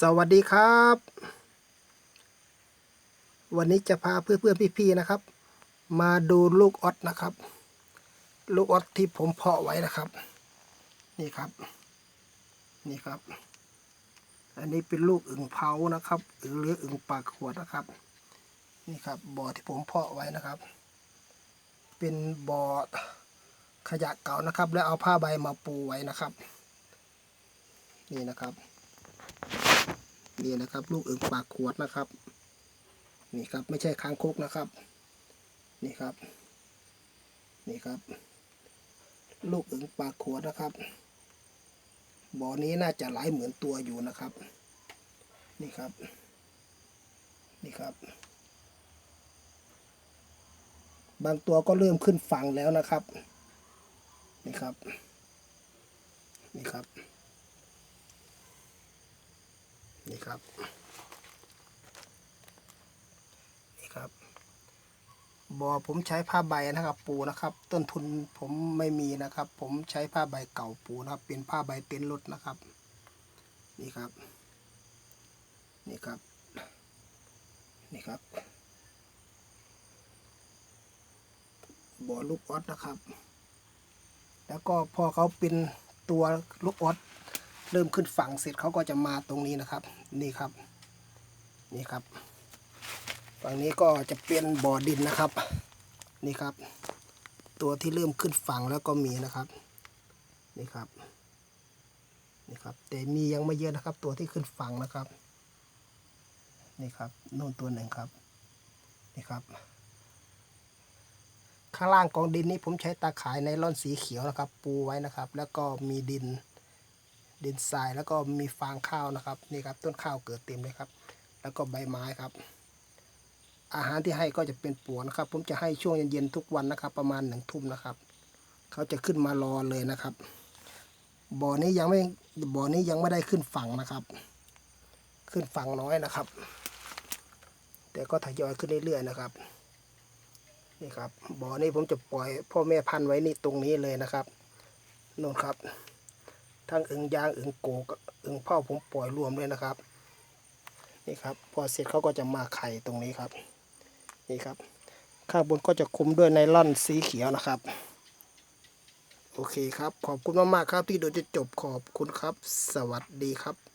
สวัสดีครับ วันนี้จะพาเพื่อนๆพี่ๆนะครับ มาดูลูกออดนะครับ ลูกออดที่ผมเพาะไว้นะครับ นี่ครับ นี่ครับ อันนี้เป็นลูกอึ่งเผานะครับหรืออึ่งปากขวดนะครับ นี่ครับบ่อที่ผมเพาะไว้นะครับ เป็นบ่อขยะเก่านะครับ แล้วเอาผ้าใบมาปูไว้นะครับ นี่นะครับ นี่นะครับ ลูกอึงปากขวดนะครับ นี่ครับไม่ใช่คางคกนะครับ นี่ครับ นี่ครับ ลูกอึงปากขวดนะครับบ่อนี้น่าจะหลายเหมือนตัวอยู่นะครับ นี่ครับ นี่ครับ บางตัวก็เริ่มขึ้นฝั่งแล้วนะครับ นี่ครับ นี่ครับ นี่ครับ นี่ครับบ่อผมใช้ผ้าใบนะครับ ปูนะครับ ต้นทุนผมไม่มีนะครับ ผมใช้ผ้าใบเก่าปูนะครับ เป็นผ้าใบเต็นท์รถนะครับ นี่ครับ นี่ครับ นี่ครับบ่อลูกออสนะครับ แล้วก็พอเขาเป็นตัวลูกออส เริ่มขึ้นฝั่งเสร็จเขาก็จะมาตรงนี้นะครับ นี่ครับ นี่ครับ ฝั่งนี้ก็จะเป็นบ่อดินนะครับ นี่ครับ ตัวที่เริ่มขึ้นฝั่งแล้วก็มีนะครับ นี่ครับนี่ครับ แต่มียังไม่เยอะนะครับ ตัวที่ขึ้นฝั่งนะครับ นี่ครับนู่นตัวหนึ่งครับ นี่ครับ ข้างล่างกองดินนี้ผมใช้ตาข่ายไนล่อนสีเขียวนะครับ ปูไว้นะครับ แล้วก็มีดิน ดินทรายแล้วก็มีฟางข้าวนะครับนี่ครับต้นข้าวเกิดเต็มเลยครับ แล้วก็ใบไม้ครับ อาหารที่ให้ก็จะเป็นปัวนะครับ ผมจะให้ช่วงเย็นๆทุกวันนะครับ ประมาณหนึ่งทุ่มนะครับ เขาจะขึ้นมารอเลยนะครับ บ่อนี้ยังไม่บ่อนี้ยังไม่ได้ขึ้นฝั่งนะครับ ขึ้นฝั่งน้อยนะครับ แต่ก็ทยอยขึ้นเรื่อยๆนะครับนี่ครับบ่อนี้ผมจะปล่อยพ่อแม่พันธุ์ไว้นี่ตรงนี้เลยนะครับนู่นครับ ทั้งอึ่งยางอึ่งโกกอึ่งเผาผมปล่อยรวมเลยนะครับ นี่ครับ พอเสร็จเขาก็จะมาไข่ตรงนี้ครับ นี่ครับ ข้างบนก็จะคุมด้วยไนล่อนสีเขียวนะครับ โอเคครับ ขอบคุณมากๆครับที่ดูจะจบขอบคุณครับ สวัสดีครับ